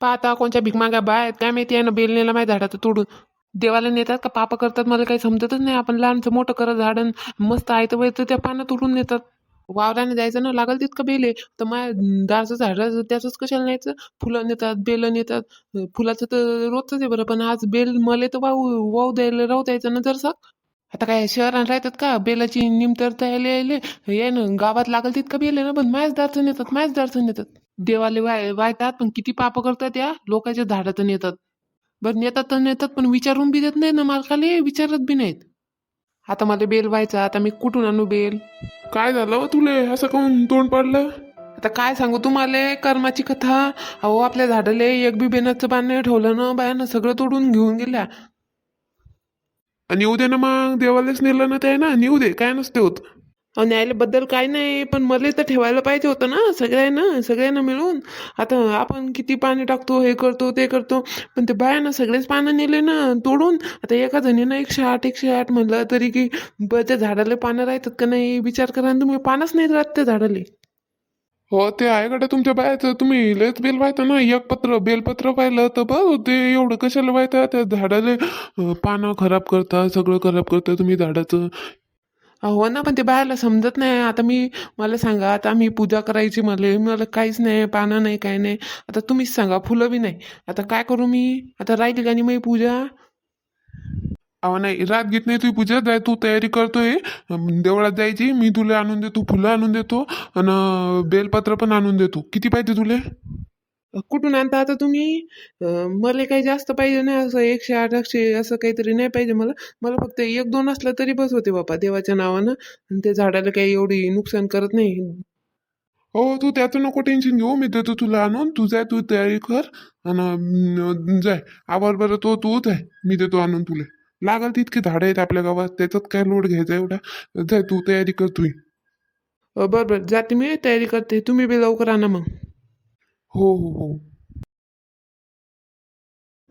पाहता कोणत्या भिकमागा बाय आहेत काय माहिती आहे ना बेल नेला माहिती झाडाचं तोडून. देवाला नेतात का पापा करतात? मला काही समजतच नाही. आपण लहानचं मोठं करत झाडं मस्त आहे तर त्या पानं तोडून नेतात. वावराने जायचं ना लागल तितकं बेल. तर माझ्या दारचं झाड त्याचंच कशाला न्यायचं? फुलं नेतात बेलं नेतात. फुलाचं तर रोजच आहे बरं पण आज बेल मले तर वाहू वाहू द्यायला राहू द्यायचं ना जरसा? आता काय शहरात राहतात का? बेलाची निमतरता यायला यायले. ये ना गावात लागल तितकं बेल आहे ना पण माझ्याच दारचं नेतात माझ्याच दारचं नेतात. देवाले वाय वायतात पण किती पाप करतात या? लोकांच्या झाडाचं नेतात. बरं नेतात तर नेतात पण विचारून बी देत नाही ना मालकाले विचारत बी नाहीत. आता मला बेल व्हायचा आता मी कुठून आणू बेल? काय झालं हो तुले? असं काऊन तोंड पडलं? आता काय सांगू तुम्हाला? कर्माची कथा. अहो आपल्या झाडाले एक बी बेनाचं पान नाही ठेवलं ना बायानं सगळं तोडून घेऊन गेल्या. आणि येऊ दे ना मग देवालाच नेलं ना ते ना नेऊ दे काय नसते होत. अहो न्यायालयाबद्दल काय नाही पण मला तर ठेवायला पाहिजे होतं ना सगळ्यांना सगळ्यांना मिळून. आता आपण किती पाणी टाकतो हे करतो ते करतो पण ते बायानं सगळेच पानं नेले ना तोडून. आता एका जणीनं एकशे आठ एकशे आठ म्हणलं तरी की बरं त्या झाडाला पानं राहतात का नाही विचार करा आणि तुम्ही पानच नाही राहत त्या झाडाला. हो ते आहे तुमच्या बायाचं तुम्ही लयच बेल व्हायचं ना एक पत्र बेलपत्र पाहिलं तर बघ ते एवढं कशाला व्हायचं त्या झाडाले पानं खराब करता सगळं खराब करता तुम्ही झाडाचं. हो ना पण ते बायाला समजत नाही. आता मी मला सांगा आता मी पूजा करायची मला मला काहीच नाही पानं नाही काय नाही. आता तुम्हीच सांगा फुलं बी नाही. आता काय करू मी? आता राहिली का नाही मी पूजा? अहो नाही रात घेत नाही तुझी पूजा. जाय तू तयारी करतोय. देवळात जायची. मी तुला आणून देतो फुलं आणून देतो. आणि बेलपत्र पण आणून देतो. किती पाहिजे तुले? कुठून आणता आता तुम्ही? मला काही जास्त पाहिजे नाही असं एकशे आठ एकशे असं काहीतरी नाही पाहिजे मला. मला फक्त एक दोन असलं तरी बस होते बापा देवाच्या नावानं. आणि ते झाडाला काही एवढी नुकसान करत नाही. हो तू त्याचं नको टेन्शन घेऊ. मी देतो तुला आणून. तू जाय तू तयारी कर. आणि जाय. आवाज बरं तो तू जाय. मी देतो आणून तुला. लागल तितकी झाडं आहेत आपल्या गावात. त्याच्यात काय लोड घ्यायचा एवढा? जाय तू तयारी कर अं, बरं बरं. जाते मी. तयारी करते. तुम्ही बी लवकर आणा मग. हो हो हो.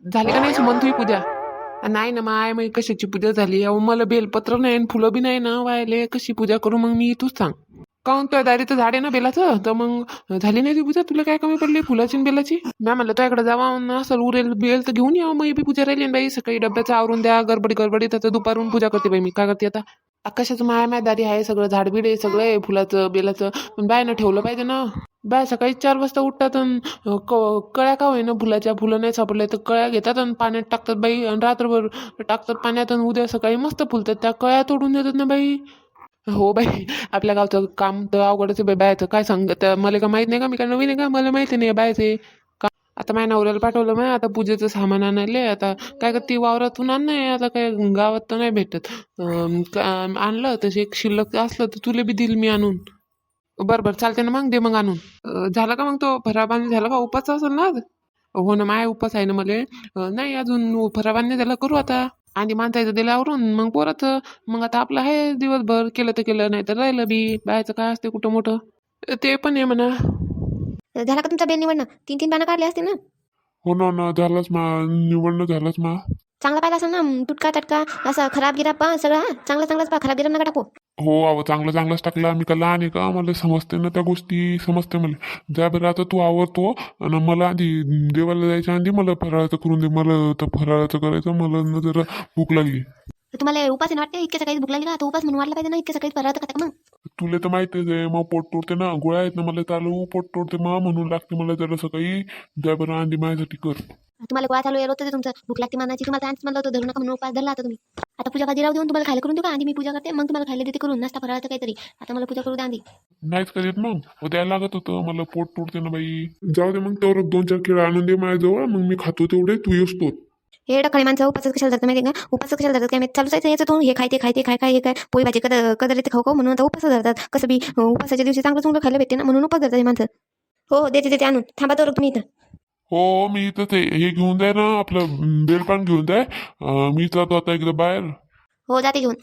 झाली का नाही सुमन तुझी पूजा? नाही ना माय मग कशाची पूजा झाली? अहो मला बेलपत्र नाही आणि फुलं बी नाही ना वायले कशी पूजा करू मग मी? तूच सांग. काऊन तुझ्या दारीचं तर झाड आहे ना बेलाचं? तर मग झाली नाही ती पूजा? तुला काय कमी पडली? फुलाची आणि बेलाची? मॅ म्हणलं तुझ्याकडे जावा ना. असं उरेल बेल तर घेऊन या मग बी पूजा राहिली ना बाई सकाळी डब्याचं आवरून द्या. गडबडी गडबडीत आता दुपारून पूजा करते बाई मी. काय करते आता? आकाशाचं माया माया दारी आहे सगळं झाडबीड आहे सगळं आहे फुलाचं बेलाचं. पण बायनं ठेवलं पाहिजे ना. बाय सकाळी चार वाजता उठतात आणि क- कळ्या का होईना फुलाच्या? फुलं नाही सापडले तर कळ्या घेतात आणि पाण्यात टाकतात बाई. आणि रात्रभर टाकतात पाण्यात आणि उद्या सकाळी मस्त फुलतात. त्या कळ्या तोडून देतात ना बाई. हो बाई आपल्या गावचं काम तर अवघडच आहे बाई. बायचं काय सांग त्या मला का माहीत नाही का? मी काय नवीन आहे का? मला माहिती नाही बायचे. आता माझ्या नवऱ्याला पाठवलं माय आता पूजेचं सामान आणायले आता काय करते वावरातून आण नाही आता काय गावात तर नाही भेटत. आणलं तसे एक शिल्लक असलं तर तुला बी दिल मी आणून. बरं बरं चालते ना मग दे मग आणून. झालं झाला का मग तो फराबाने? झाला का उपास असेल ना आज? हो ना माय उपास आहे ना मला. नाही अजून फराबाने झाला करू आता. आणि माणसायचं दिलं आवरून मग पोरात मग आता आपलं आहे दिवसभर केलं तर केलं नाही तर राहिलं बी. बायचं काय असते कुठं मोठं? ते पण आहे म्हणा. झाला का तुमचा बेल निवडणं? तीन तीन पानं काढले असते ना? हो ना ना झालंच मा निवडणं झालंच मा. चांगला पाहिला असेल ना? तुटका तटका असं खराब गिराब पा सगळं हा? चांगला चांगलाच पा खराब गिराब नका टाकू. हो अहो चांगलं चांगलंच टाकलं. मी का लहान आहे का? मला समजते ना त्या गोष्टी समजते मला. जा बरं आता तू आवडतो आणि मला आधी देवाला जायच्या आधी मला फराळाचं करून दे. मला तर फराळाचं करायचं मला ना जरा भूक लागली. तुम्हाला उपास आहे वाटते? इतक्या सकाळी भूक लागली ना आता उपास म्हणून वाटला पाहिजे ना इतक्या सकाळी खाता का मग? तुला तर माहितीच आहे मग पोट तोडते ना गोळ्या आहेत ना मला चालू पोट तोडते मा म्हणून लागते मला जरा सकाळी. जा बरं आधी माझ्यासाठी कर. तुम्हाला गोळा चालू होतं तुमचं. भूक लागते मानाची तुम्हाला आणच म्हणलं होतं धरू नका म्हणून उपास धरला आता तुम्ही. आता पूजा कधी राहू देऊन तुम्हाला खायला करून देऊ का? आधी मी पूजा करते मग तुम्हाला खायला देते करून. नाश्ता फराळाचं काहीतरी. आता मला पूजा करू द्या आधी. नाहीच करीत मग. उद्या लागत होतं. मला पोट तोडते ना बाई. जाऊ दे मग तेवढं दोन चार केळं आणून दे माझ्याजवळ. मग मी खातो तेवढे. तू येतो हे डखळे माणसं उपास कशाला जातात माहिती का? उपास कशाला जातात काय माहिती चालूच आहे याचं तो हे खायते खायते खाय काय हे काय पोळी भाजी कदर कदर येते खाऊ खाऊ म्हणून आता उपास धरतात. कसं बी उपासाच्या दिवशी चांगलं चांगलं खायला भेटते ना म्हणून उपास धरतात माणसं. हो हो देते देते आणून. थांबा तर तुम्ही इथं. हो मी इथं ते हे घेऊन जाय ना आपलं बेलपान घेऊन जाय मी जातो आता एकदा बाहेर. हो जाते घेऊन.